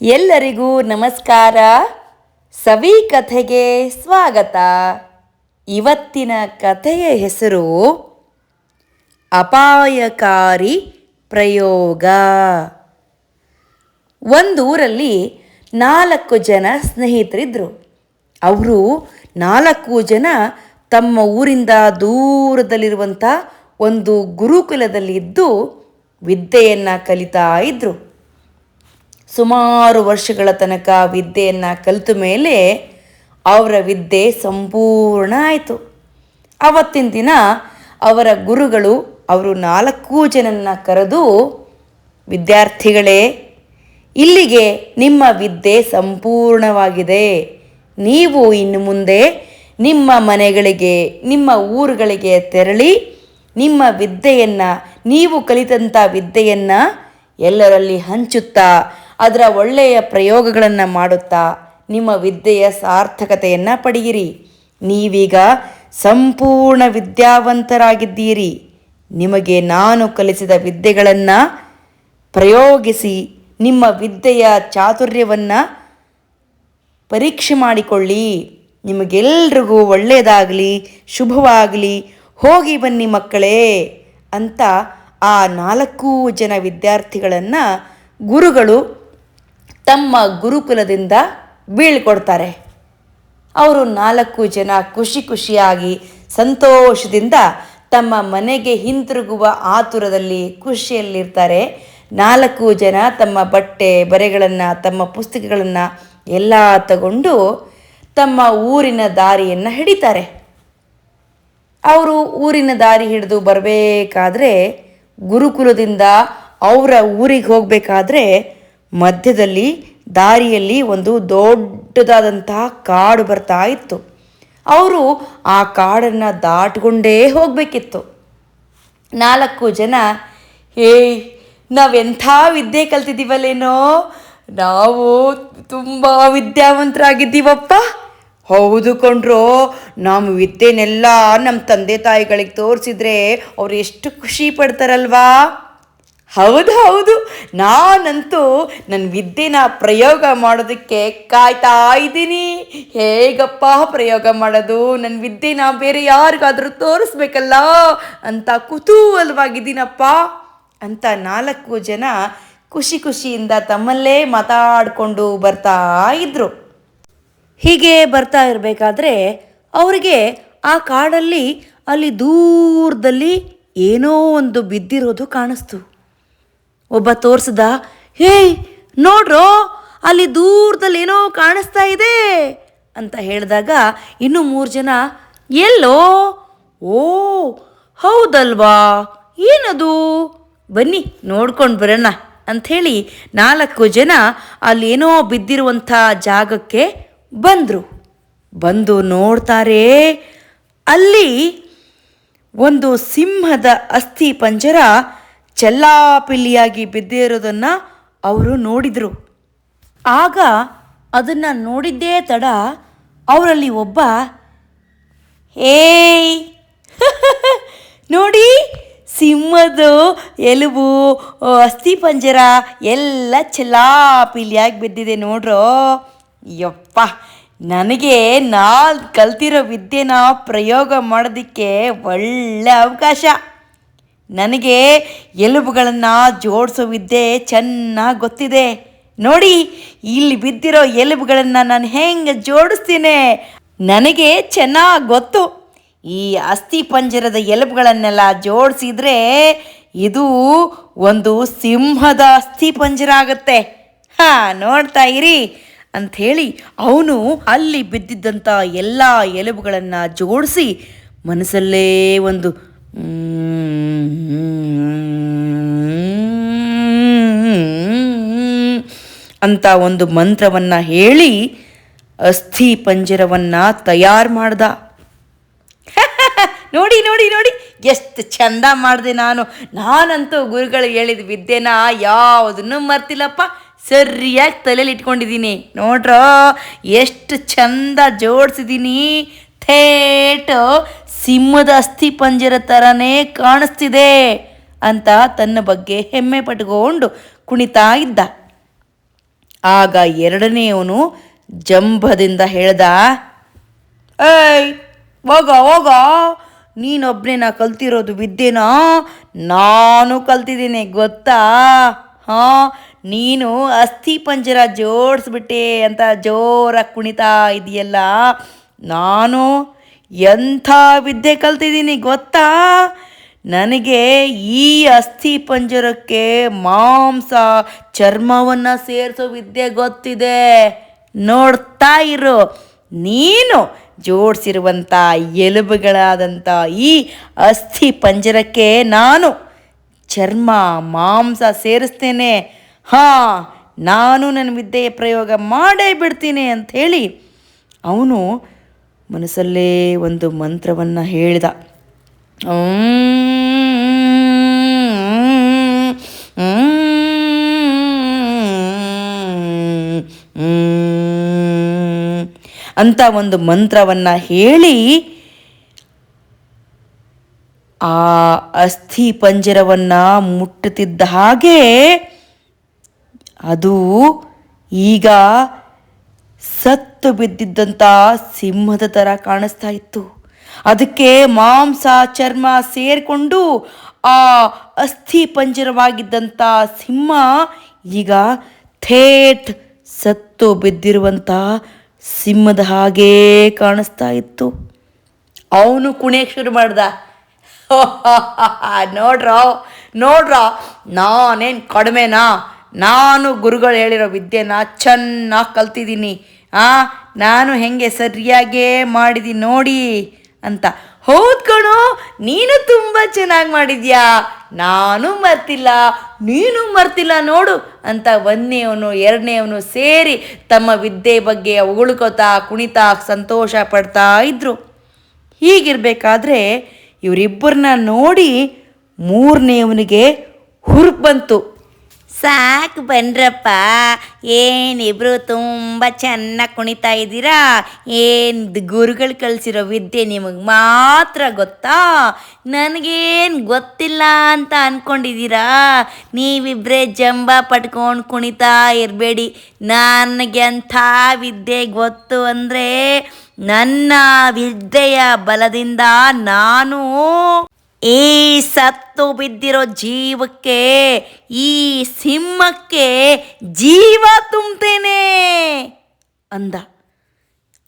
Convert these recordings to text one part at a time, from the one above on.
ಎಲ್ಲರಿಗೂ ನಮಸ್ಕಾರ. ಸವಿ ಕಥೆಗೆ ಸ್ವಾಗತ. ಇವತ್ತಿನ ಕಥೆಯ ಹೆಸರು ಅಪಾಯಕಾರಿ ಪ್ರಯೋಗ. ಒಂದೂರಲ್ಲಿ ನಾಲ್ಕು ಜನ ಸ್ನೇಹಿತರಿದ್ದರು ಅವರು ನಾಲ್ಕು ಜನ ತಮ್ಮ ಊರಿಂದ ದೂರದಲ್ಲಿರುವಂಥ ಒಂದು ಗುರುಕುಲದಲ್ಲಿ ಇದ್ದು ವಿದ್ಯೆಯನ್ನು ಕಲಿತಾ ಇದ್ದರು ಸುಮಾರು ವರ್ಷಗಳ ತನಕ ವಿದ್ಯೆಯನ್ನು ಕಲಿತ ಮೇಲೆ ಅವರ ವಿದ್ಯೆ ಸಂಪೂರ್ಣ ಆಯಿತು. ಅವತ್ತಿನ ದಿನ ಅವರ ಗುರುಗಳು ಅವರು ನಾಲ್ಕು ಜನನ್ನ ಕರೆದು, ವಿದ್ಯಾರ್ಥಿಗಳೇ, ಇಲ್ಲಿಗೆ ನಿಮ್ಮ ವಿದ್ಯೆ ಸಂಪೂರ್ಣವಾಗಿದೆ. ನೀವು ಇನ್ನು ಮುಂದೆ ನಿಮ್ಮ ಮನೆಗಳಿಗೆ, ನಿಮ್ಮ ಊರುಗಳಿಗೆ ತೆರಳಿ ನಿಮ್ಮ ವಿದ್ಯೆಯನ್ನು, ನೀವು ಕಲಿತಂಥ ವಿದ್ಯೆಯನ್ನು ಎಲ್ಲರಲ್ಲಿ ಹಂಚುತ್ತಾ ಅದರ ಒಳ್ಳೆಯ ಪ್ರಯೋಗಗಳನ್ನು ಮಾಡುತ್ತಾ ನಿಮ್ಮ ವಿದ್ಯೆಯ ಸಾರ್ಥಕತೆಯನ್ನು ಪಡೆಯಿರಿ. ನೀವೀಗ ಸಂಪೂರ್ಣ ವಿದ್ಯಾವಂತರಾಗಿದ್ದೀರಿ. ನಿಮಗೆ ನಾನು ಕಲಿಸಿದ ವಿದ್ಯೆಗಳನ್ನು ಪ್ರಯೋಗಿಸಿ ನಿಮ್ಮ ವಿದ್ಯೆಯ ಚಾತುರ್ಯವನ್ನು ಪರೀಕ್ಷೆ ಮಾಡಿಕೊಳ್ಳಿ. ನಿಮಗೆಲ್ರಿಗೂ ಒಳ್ಳೆಯದಾಗಲಿ, ಶುಭವಾಗಲಿ, ಹೋಗಿ ಬನ್ನಿ ಮಕ್ಕಳೇ ಅಂತ ಆ ನಾಲ್ಕು ಜನ ವಿದ್ಯಾರ್ಥಿಗಳನ್ನು ಗುರುಗಳು ತಮ್ಮ ಗುರುಕುಲದಿಂದ ಬೀಳ್ಕೊಡ್ತಾರೆ. ಅವರು ನಾಲ್ಕು ಜನ ಖುಷಿ ಖುಷಿಯಾಗಿ ಸಂತೋಷದಿಂದ ತಮ್ಮ ಮನೆಗೆ ಹಿಂತಿರುಗುವ ಆತುರದಲ್ಲಿ ಖುಷಿಯಲ್ಲಿರ್ತಾರೆ. ನಾಲ್ಕು ಜನ ತಮ್ಮ ಬಟ್ಟೆ ಬರೆಗಳನ್ನು, ತಮ್ಮ ಪುಸ್ತಕಗಳನ್ನು ಎಲ್ಲ ತಗೊಂಡು ತಮ್ಮ ಊರಿನ ದಾರಿಯನ್ನು ಹಿಡಿತಾರೆ. ಅವರು ಊರಿನ ದಾರಿ ಹಿಡಿದು ಬರಬೇಕಾದ್ರೆ ಗುರುಕುಲದಿಂದ ಅವರ ಊರಿಗೆ ಹೋಗಬೇಕಾದ್ರೆ ಮಧ್ಯದಲ್ಲಿ, ದಾರಿಯಲ್ಲಿ ಒಂದು ದೊಡ್ಡದಾದಂತಹ ಕಾಡು ಬರ್ತಾ ಇತ್ತು. ಅವರು ಆ ಕಾಡನ್ನು ದಾಟ್ಕೊಂಡೇ ಹೋಗಬೇಕಿತ್ತು. ನಾಲ್ಕು ಜನ ಏಯ್ ನಾವೆಂಥ ವಿದ್ಯೆ ಕಲ್ತಿದ್ದೀವಲ್ಲೇನೋ? ನಾವು ತುಂಬ ವಿದ್ಯಾವಂತರಾಗಿದ್ದೀವಪ್ಪ. ಹೌದು ಕೊಂಡ್ರು ನಮ್ಮ ವಿದ್ಯೆನೆಲ್ಲ ನಮ್ಮ ತಂದೆ ತಾಯಿಗಳಿಗೆ ತೋರಿಸಿದ್ರೆ ಅವರು ಎಷ್ಟು ಖುಷಿ ಪಡ್ತಾರಲ್ವಾ? ಹೌದು ಹೌದು. ನಾನಂತೂ ನನ್ನ ವಿದ್ಯೆನ ಪ್ರಯೋಗ ಮಾಡೋದಕ್ಕೆ ಕಾಯ್ತಾ ಇದ್ದೀನಿ. ಹೇಗಪ್ಪ ಪ್ರಯೋಗ ಮಾಡೋದು? ನನ್ನ ವಿದ್ಯೆನ ಬೇರೆ ಯಾರಿಗಾದರೂ ತೋರಿಸ್ಬೇಕಲ್ಲ? ಅಂತ ಕುತೂಹಲವಾಗಿದ್ದೀನಪ್ಪ ಅಂತ ನಾಲ್ಕು ಜನ ಖುಷಿ ಖುಷಿಯಿಂದ ತಮ್ಮಲ್ಲೇ ಮಾತಾಡಿಕೊಂಡು ಬರ್ತಾ ಇದ್ರು. ಹೀಗೆ ಬರ್ತಾ ಇರಬೇಕಾದ್ರೆ ಅವರಿಗೆ ಆ ಕಾಡಲ್ಲಿ, ಅಲ್ಲಿ ದೂರದಲ್ಲಿ ಏನೋ ಒಂದು ಬಿದ್ದಿರೋದು ಕಾಣಿಸ್ತು. ಒಬ್ಬ ತೋರಿಸ್ದ, ಹೇಯ್, ನೋಡ್ರೋ, ಅಲ್ಲಿ ದೂರದಲ್ಲಿ ಏನೋ ಕಾಣಿಸ್ತಾ ಇದೆ ಅಂತ ಹೇಳಿದಾಗ ಇನ್ನು ಮೂರು ಜನ, ಎಲ್ಲೋ? ಓ, ಹೌದಲ್ವಾ? ಏನದು? ಬನ್ನಿ, ನೋಡ್ಕೊಂಡು ಬರೋಣ ಅಂಥೇಳಿ ನಾಲ್ಕು ಜನ ಅಲ್ಲೇನೋ ಬಿದ್ದಿರುವಂಥ ಜಾಗಕ್ಕೆ ಬಂದರು. ಬಂದು ನೋಡ್ತಾರೆ, ಅಲ್ಲಿ ಒಂದು ಸಿಂಹದ ಅಸ್ಥಿ ಪಂಜರ ಚೆಲ್ಲಾಪಿಲ್ಲಿಯಾಗಿ ಬಿದ್ದಿರೋದನ್ನು ಅವರು ನೋಡಿದರು. ಆಗ ಅದನ್ನು ನೋಡಿದ್ದೇ ತಡ ಅವರಲ್ಲಿ ಒಬ್ಬ, ಏಯ್! ನೋಡಿ ಸಿಂಹದು ಎಲುಬು ಅಸ್ಥಿ ಪಂಜರ ಎಲ್ಲ ಚೆಲ್ಲಾಪಿಲಿಯಾಗಿ ಬಿದ್ದಿದೆ ನೋಡ್ರೋ. ಯಪ್ಪ, ನನಗೆ ನಾ ಕಲ್ತಿರೋ ವಿದ್ಯೆನ ಪ್ರಯೋಗ ಮಾಡೋದಕ್ಕೆ ಒಳ್ಳೆ ಅವಕಾಶ. ನನಗೆ ಎಲುಬುಗಳನ್ನು ಜೋಡಿಸೋ ವಿದ್ಯೆ ಚೆನ್ನಾಗಿ ಗೊತ್ತಿದೆ ನೋಡಿ, ಇಲ್ಲಿ ಬಿದ್ದಿರೋ ಎಲುಬುಗಳನ್ನು ನಾನು ಹೆಂಗೆ ಜೋಡಿಸ್ತೀನಿ? ನನಗೆ ಚೆನ್ನಾಗಿ ಗೊತ್ತು ಈ ಅಸ್ಥಿ ಪಂಜರದ ಎಲುಬುಗಳನ್ನೆಲ್ಲ ಜೋಡಿಸಿದ್ರೆ ಇದು ಒಂದು ಸಿಂಹದ ಅಸ್ಥಿ ಪಂಜರ ಆಗುತ್ತೆ. ಹಾ, ನೋಡ್ತಾ ಇರಿ ಅಂಥೇಳಿ ಅವನು ಅಲ್ಲಿ ಬಿದ್ದಿದ್ದಂಥ ಎಲ್ಲ ಎಲುಬುಗಳನ್ನು ಜೋಡಿಸಿ ಮನಸ್ಸಲ್ಲೇ ಒಂದು ಅಂತ ಒಂದು ಮಂತ್ರವನ್ನು ಹೇಳಿ ಅಸ್ಥಿ ಪಂಜರವನ್ನು ತಯಾರು ಮಾಡ್ದ. ನೋಡಿ ನೋಡಿ ನೋಡಿ, ಎಷ್ಟು ಚಂದ ಮಾಡಿದೆ ನಾನು. ನಾನಂತೂ ಗುರುಗಳು ಹೇಳಿದ ವಿದ್ಯೆನ ಯಾವುದನ್ನು ಮರ್ತಿಲ್ಲಪ್ಪ. ಸರಿಯಾಗಿ ತಲೆಯಲ್ಲಿ ಇಟ್ಕೊಂಡಿದ್ದೀನಿ. ನೋಡ್ರ, ಎಷ್ಟು ಚಂದ ಜೋಡಿಸಿದ್ದೀನಿ. ಥೇಟ್ ಸಿಂಹದ ಅಸ್ಥಿ ಪಂಜರ ಥರನೇ ಕಾಣಿಸ್ತಿದೆ ಅಂತ ತನ್ನ ಬಗ್ಗೆ ಹೆಮ್ಮೆ ಪಟ್ಕೊಂಡು ಕುಣಿತಾ ಇದ್ದ. ಆಗ ಎರಡನೆಯವನು ಜಂಭದಿಂದ ಹೇಳ್ದ, ಏಯ್, ಹೋಗ ಹೋಗ. ನೀನೊಬ್ಬನೇ ನಾ ಕಲ್ತಿರೋದು ವಿದ್ಯೆನಾ? ನಾನು ಕಲ್ತಿದ್ದೀನಿ, ಗೊತ್ತಾ? ಹಾಂ, ನೀನು ಅಸ್ಥಿ ಪಂಜರ ಜೋಡಿಸ್ಬಿಟ್ಟೆ ಅಂತ ಜೋರಾಗಿ ಕುಣಿತಾ ಇದೆಯಲ್ಲ. ನಾನು ಎಂಥ ವಿದ್ಯೆ ಕಲ್ತಿದ್ದೀನಿ ಗೊತ್ತಾ? ನನಗೆ ಈ ಅಸ್ಥಿ ಪಂಜರಕ್ಕೆ ಮಾಂಸ, ಚರ್ಮವನ್ನು ಸೇರಿಸೋ ವಿದ್ಯೆ ಗೊತ್ತಿದೆ. ನೋಡ್ತಾ ಇರು. ನೀನು ಜೋಡಿಸಿರುವಂಥ ಎಲುಬುಗಳಾದಂಥ ಈ ಅಸ್ಥಿ ಪಂಜರಕ್ಕೆ ನಾನು ಚರ್ಮ, ಮಾಂಸ ಸೇರಿಸ್ತೇನೆ. ಹಾಂ, ನಾನು ನನ್ನ ವಿದ್ಯೆಯ ಪ್ರಯೋಗ ಮಾಡೇ ಬಿಡ್ತೀನಿ ಅಂಥೇಳಿ ಅವನು ಮನಸ್ಸಲ್ಲೇ ಒಂದು ಮಂತ್ರವನ್ನು ಹೇಳಿದ. ಅಂತ ಒಂದು ಮಂತ್ರವನ್ನು ಹೇಳಿ ಆ ಅಸ್ಥಿ ಪಂಜರವನ್ನು ಮುಟ್ಟುತ್ತಿದ್ದ ಹಾಗೆ ಅದು ಈಗ ಸತ್ತು ಬಿದ್ದಿದ್ದಂಥ ಸಿಂಹದ ಥರ ಕಾಣಿಸ್ತಾ ಇತ್ತು. ಅದಕ್ಕೆ ಮಾಂಸ, ಚರ್ಮ ಸೇರಿಕೊಂಡು ಆ ಅಸ್ಥಿ ಪಂಜರವಾಗಿದ್ದಂಥ ಸಿಂಹ ಈಗ ಥೇಟ್ ಸತ್ತು ಬಿದ್ದಿರುವಂಥ ಸಿಂಹದ ಹಾಗೇ ಕಾಣಿಸ್ತಾ ಇತ್ತು. ಅವನು ಕುಣಿಯಕ್ಕೆ ಶುರು ಮಾಡ್ದ. ನೋಡ್ರೋ, ನೋಡ್ರ, ನಾನೇನು ಕಡಿಮೆನಾ? ನಾನು ಗುರುಗಳು ಹೇಳಿರೋ ವಿದ್ಯೆನ ಚೆನ್ನಾಗಿ ಕಲ್ತಿದ್ದೀನಿ. ಆ, ನಾನು ಹೆಂಗೆ ಸರಿಯಾಗೇ ಮಾಡಿದಿ ನೋಡಿ ಅಂತ. ಹೌದು ಕಣೋ, ನೀನು ತುಂಬ ಚೆನ್ನಾಗಿ ಮಾಡಿದ್ಯಾ? ನಾನು ಮರ್ತಿಲ್ಲ, ನೀನು ಮರ್ತಿಲ್ಲ ನೋಡು ಅಂತ ಒಂದನೇವನು ಎರಡನೇವನು ಸೇರಿ ತಮ್ಮ ವಿದ್ಯೆ ಬಗ್ಗೆ ಉಗುಳ್ಕೋತಾ, ಕುಣಿತಾ, ಸಂತೋಷ ಪಡ್ತಾ ಇದ್ರು. ಹೀಗಿರಬೇಕಾದ್ರೆ ಇವರಿಬ್ಬರನ್ನ ನೋಡಿ ಮೂರನೇವನಿಗೆ ಹುರುಪು ಬಂತು. ಸಾಕು ಬನ್ರಪ್ಪ ಏನಿಬ್ರು ತುಂಬ ಚೆನ್ನಾಗಿ ಕುಣಿತಾ ಇದ್ದೀರಾ? ಏನು ಗುರುಗಳು ಕಳಿಸಿರೋ ವಿದ್ಯೆ ನಿಮಗೆ ಮಾತ್ರ ಗೊತ್ತಾ? ನನಗೇನು ಗೊತ್ತಿಲ್ಲ ಅಂತ ಅಂದ್ಕೊಂಡಿದ್ದೀರಾ ನೀವಿಬ್ಬರೇ ಜಂಬ ಪಟ್ಕೊಂಡು ಕುಣಿತಾ ಇರಬೇಡಿ. ನನಗೆ ಅಂಥ ವಿದ್ಯೆ ಗೊತ್ತು ಅಂದರೆ ನನ್ನ ವಿದ್ಯೆಯ ಬಲದಿಂದ ನಾನು ಈ ಸತ್ತು ಬಿದ್ದಿರೋ ಜೀವಕ್ಕೆ, ಈ ಸಿಂಹಕ್ಕೆ ಜೀವ ತುಂಬ್ತೇನೆ ಅಂದ.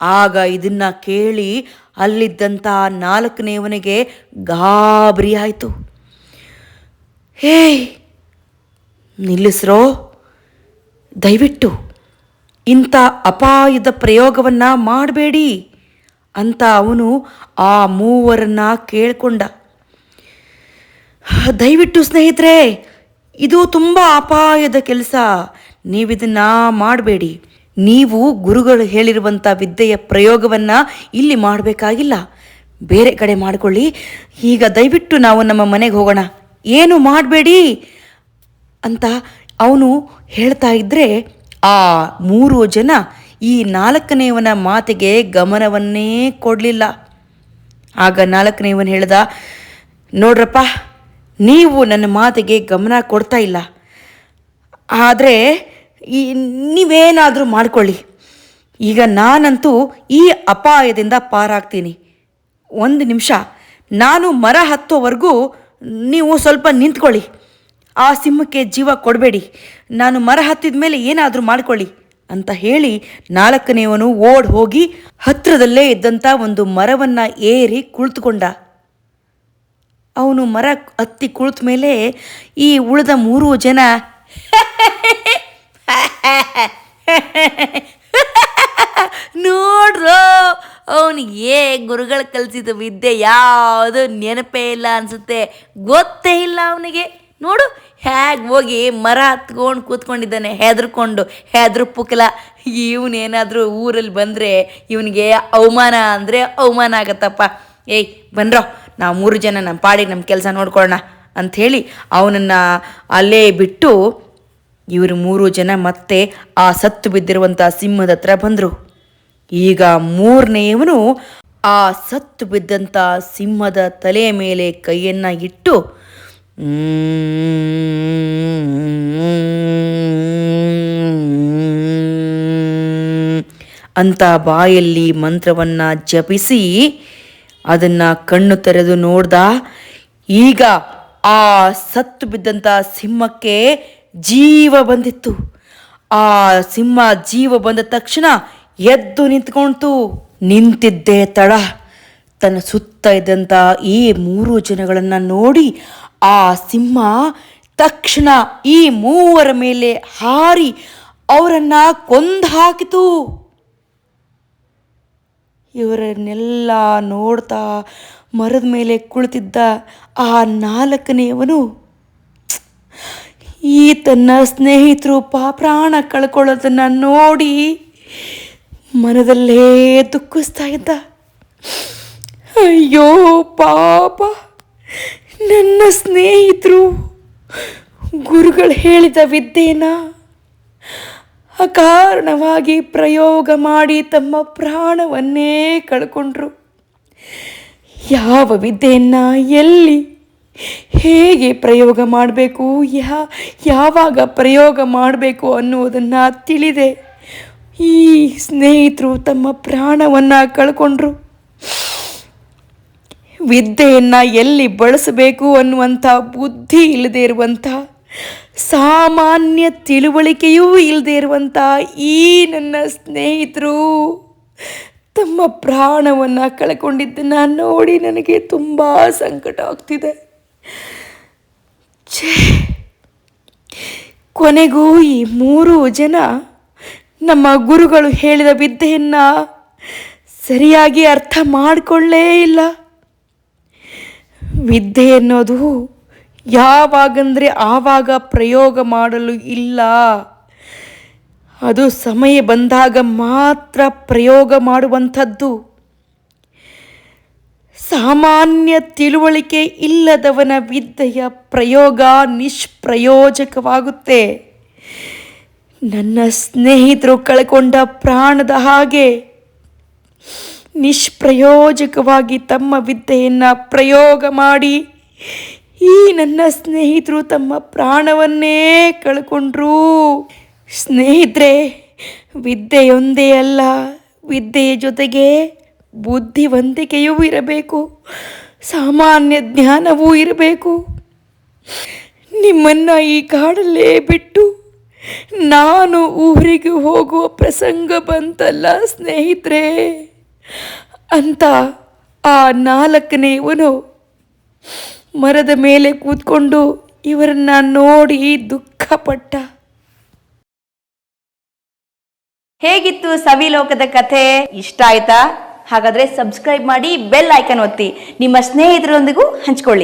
ಆಗ ಇದನ್ನ ಕೇಳಿ ಅಲ್ಲಿದ್ದಂಥ ನಾಲ್ಕನೇವನಿಗೆ ಗಾಬರಿ ಆಯಿತು. ಹೇ ನಿಲ್ಲಿಸ್ರೋ, ದಯವಿಟ್ಟು ಇಂಥ ಅಪಾಯದ ಪ್ರಯೋಗವನ್ನು ಮಾಡಬೇಡಿ ಅಂತ ಅವನು ಆ ಮೂವರನ್ನ ಕೇಳ್ಕೊಂಡ. ದಯವಿಟ್ಟು ಸ್ನೇಹಿತರೆ, ಇದು ತುಂಬ ಅಪಾಯದ ಕೆಲಸ. ನೀವಿದನ್ನ ಮಾಡಬೇಡಿ. ನೀವು ಗುರುಗಳು ಹೇಳಿರುವಂಥ ವಿದ್ಯೆಯ ಪ್ರಯೋಗವನ್ನು ಇಲ್ಲಿ ಮಾಡಬೇಕಾಗಿಲ್ಲ. ಬೇರೆ ಕಡೆ ಮಾಡಿಕೊಳ್ಳಿ. ಈಗ ದಯವಿಟ್ಟು ನಾವು ನಮ್ಮ ಮನೆಗೆ ಹೋಗೋಣ. ಏನು ಮಾಡಬೇಡಿ? ಅಂತ ಅವನು ಹೇಳ್ತಾ ಇದ್ದರೆ ಆ ಮೂರು ಜನ ಈ ನಾಲ್ಕನೆಯವನ ಮಾತಿಗೆ ಗಮನವನ್ನೇ ಕೊಡಲಿಲ್ಲ. ಆಗ ನಾಲ್ಕನೆಯವನು ಹೇಳ್ದ, ನೋಡ್ರಪ್ಪ ನೀವು ನನ್ನ ಮಾತಿಗೆ ಗಮನ ಕೊಡ್ತಾ ಇಲ್ಲ. ಆದರೆ ಈ ನೀವೇನಾದರೂ ಮಾಡ್ಕೊಳ್ಳಿ. ಈಗ ನಾನಂತೂ ಈ ಅಪಾಯದಿಂದ ಪಾರಾಗ್ತೀನಿ. ಒಂದು ನಿಮಿಷ, ನಾನು ಮರ ಹತ್ತೋವರೆಗೂ ನೀವು ಸ್ವಲ್ಪ ನಿಂತ್ಕೊಳ್ಳಿ. ಆ ಸಿಂಹಕ್ಕೆ ಜೀವ ಕೊಡಬೇಡಿ. ನಾನು ಮರ ಹತ್ತಿದ ಮೇಲೆ ಏನಾದರೂ ಮಾಡ್ಕೊಳ್ಳಿ ಅಂತ ಹೇಳಿ ನಾಲ್ಕನೆಯವನು ಓಡ್ ಹೋಗಿ ಹತ್ತಿರದಲ್ಲೇ ಇದ್ದಂಥ ಒಂದು ಮರವನ್ನು ಏರಿ ಕುಳಿತುಕೊಂಡ. ಅವನು ಮರ ಹತ್ತಿ ಕುಳಿತ ಮೇಲೆ ಈ ಉಳಿದ ಮೂರು ಜನ ನೋಡ್ರೋ ಅವನಿಗೆ ಗುರುಗಳು ಕಲಿಸಿದ ವಿದ್ಯೆ ಯಾವುದು ನೆನಪೇ ಇಲ್ಲ ಅನ್ಸುತ್ತೆ. ಗೊತ್ತೇ ಇಲ್ಲ ಅವನಿಗೆ. ನೋಡು ಹೇಗೆ ಹೋಗಿ ಮರ ಹತ್ಕೊಂಡು ಕೂತ್ಕೊಂಡಿದ್ದಾನೆ, ಹೆದರ್ಕೊಂಡು ಹೆದ್ರ ಪುಕ್ಲ ಇವನೇನಾದರೂ ಊರಲ್ಲಿ ಬಂದರೆ ಇವನಿಗೆ ಅವಮಾನ ಅಂದರೆ ಅವಮಾನ ಆಗತ್ತಪ್ಪ. ಏಯ್ ಬನ್ರೋ ನಾವು ಮೂರು ಜನ ನಮ್ಮ ಪಾಡಿ ನಮ್ಮ ಕೆಲಸ ನೋಡ್ಕೊಳ್ಳೋಣ ಅಂಥೇಳಿ ಅವನನ್ನು ಅಲ್ಲೇ ಬಿಟ್ಟು ಇವರು ಮೂರು ಜನ ಮತ್ತೆ ಆ ಸತ್ತು ಬಿದ್ದಿರುವಂಥ ಸಿಂಹದ ಹತ್ರ ಬಂದರು. ಈಗ ಮೂರನೆಯವನು ಆ ಸತ್ತು ಬಿದ್ದಂಥ ಸಿಂಹದ ತಲೆಯ ಮೇಲೆ ಕೈಯನ್ನು ಇಟ್ಟು "ಮ್ಮ್, ಅಂತ ಬಾಯಲ್ಲಿ ಮಂತ್ರವನ್ನು ಜಪಿಸಿ ಅದನ್ನ ಕಣ್ಣು ತೆರೆದು ನೋಡ್ದ? ಈಗ ಆ ಸತ್ತು ಬಿದ್ದಂಥ ಸಿಂಹಕ್ಕೆ ಜೀವ ಬಂದಿತ್ತು. ಆ ಸಿಂಹ ಜೀವ ಬಂದ ತಕ್ಷಣ ಎದ್ದು ನಿಂತ್ಕೊಳ್ತು ನಿಂತಿದ್ದೇ ತಡ. ತನ್ನ ಸುತ್ತ ಇದ್ದಂತ ಈ ಮೂರು ಜನಗಳನ್ನು ನೋಡಿ ಆ ಸಿಂಹ ತಕ್ಷಣ ಈ ಮೂವರ ಮೇಲೆ ಹಾರಿ ಅವರನ್ನು ಕೊಂದು ಹಾಕಿತು. ಇವರನ್ನೆಲ್ಲ ನೋಡ್ತಾ ಮರದ ಮೇಲೆ ಕುಳಿತಿದ್ದ ಆ ನಾಲ್ಕನೆಯವನು ಈ ತನ್ನ ಸ್ನೇಹಿತರು ಪ್ರಾಣ ಕಳ್ಕೊಳ್ಳೋದನ್ನು ನೋಡಿ ಮನದಲ್ಲೇ ದುಃಖಿಸ್ತಾ ಇದ್ದ. ಅಯ್ಯೋ ಪಾಪ, ನನ್ನ ಸ್ನೇಹಿತರು, ಗುರುಗಳು ಹೇಳಿದ ವಿದ್ಯೆನ ಅಕಾರಣವಾಗಿ ಪ್ರಯೋಗ ಮಾಡಿ ತಮ್ಮ ಪ್ರಾಣವನ್ನೇ ಕಳ್ಕೊಂಡ್ರು. ಯಾವ ವಿದ್ಯೆಯನ್ನು ಎಲ್ಲಿ ಹೇಗೆ ಪ್ರಯೋಗ ಮಾಡಬೇಕು, ಯಾ, ಯಾವಾಗ ಪ್ರಯೋಗ ಮಾಡಬೇಕು ಅನ್ನುವುದನ್ನು ತಿಳಿದೆ. ಈ ಸ್ನೇಹಿತರು ತಮ್ಮ ಪ್ರಾಣವನ್ನು ಕಳ್ಕೊಂಡ್ರು. ವಿದ್ಯೆಯನ್ನು ಎಲ್ಲಿ ಬಳಸಬೇಕು ಅನ್ನುವಂಥ ಬುದ್ಧಿ ಇಲ್ಲದೆ ಇರುವಂಥ ಸಾಮಾನ್ಯ ತಿಳುವಳಿಕೆಯೂ ಇಲ್ಲದೆ ಇರುವಂಥ ಈ ನನ್ನ ಸ್ನೇಹಿತರು, ತಮ್ಮ ಪ್ರಾಣವನ್ನು ಕಳ್ಕೊಂಡಿದ್ದನ್ನು ನೋಡಿ ನನಗೆ ತುಂಬ ಸಂಕಟ ಆಗ್ತಿದೆ. ಛೇ, ಕೊನೆಗೂ ಈ ಮೂರು ಜನ ನಮ್ಮ ಗುರುಗಳು ಹೇಳಿದ ವಿದ್ಯೆಯನ್ನು ಸರಿಯಾಗಿ ಅರ್ಥ ಮಾಡಿಕೊಳ್ಳೇ ಇಲ್ಲ. ವಿದ್ಯೆ ಅನ್ನೋದು ಯಾವಾಗಂದರೆ ಆವಾಗ ಪ್ರಯೋಗ ಮಾಡಲು ಇಲ್ಲ. ಅದು ಸಮಯ ಬಂದಾಗ ಮಾತ್ರ ಪ್ರಯೋಗ ಮಾಡುವಂಥದ್ದು. ಸಾಮಾನ್ಯ ತಿಳುವಳಿಕೆ ಇಲ್ಲದವನ ವಿದ್ಯೆಯ ಪ್ರಯೋಗ ನಿಷ್ಪ್ರಯೋಜಕವಾಗುತ್ತೆ. ನನ್ನ ಸ್ನೇಹಿತರು ಕಳ್ಕೊಂಡ ಪ್ರಾಣದ ಹಾಗೆ ನಿಷ್ಪ್ರಯೋಜಕವಾಗಿ ತಮ್ಮ ವಿದ್ಯೆಯನ್ನು ಪ್ರಯೋಗ ಮಾಡಿ ಈ ನನ್ನ ಸ್ನೇಹಿತರು ತಮ್ಮ ಪ್ರಾಣವನ್ನೇ ಕಳ್ಕೊಂಡ್ರು. ಸ್ನೇಹಿತರೆ, ವಿದ್ಯೆಯೊಂದೇ ಅಲ್ಲ, ವಿದ್ಯೆಯ ಜೊತೆಗೆ ಬುದ್ಧಿವಂತಿಕೆಯೂ ಇರಬೇಕು, ಸಾಮಾನ್ಯ ಜ್ಞಾನವೂ ಇರಬೇಕು. ನಿಮ್ಮನ್ನು ಈ ಕಾಡಲ್ಲೇ ಬಿಟ್ಟು ನಾನು ಊರಿಗೆ ಹೋಗುವ ಪ್ರಸಂಗ ಬಂತಲ್ಲ ಸ್ನೇಹಿತರೆ. ಅಂತ ಆ ನಾಲ್ಕನೆಯವನು ಮರದ ಮೇಲೆ ಕೂತ್ಕೊಂಡು ಇವರನ್ನ ನೋಡಿ ದುಃಖಪಟ್ಟ. ಹೇಗಿತ್ತು ಸವಿಲೋಕದ ಕಥೆ? ಇಷ್ಟ ಆಯ್ತಾ? ಹಾಗಾದ್ರೆ ಸಬ್ಸ್ಕ್ರೈಬ್ ಮಾಡಿ ಬೆಲ್ ಐಕನ್ ಒತ್ತಿ. ನಿಮ್ಮ ಸ್ನೇಹಿತರೊಂದಿಗೂ ಹಂಚ್ಕೊಳ್ಳಿ.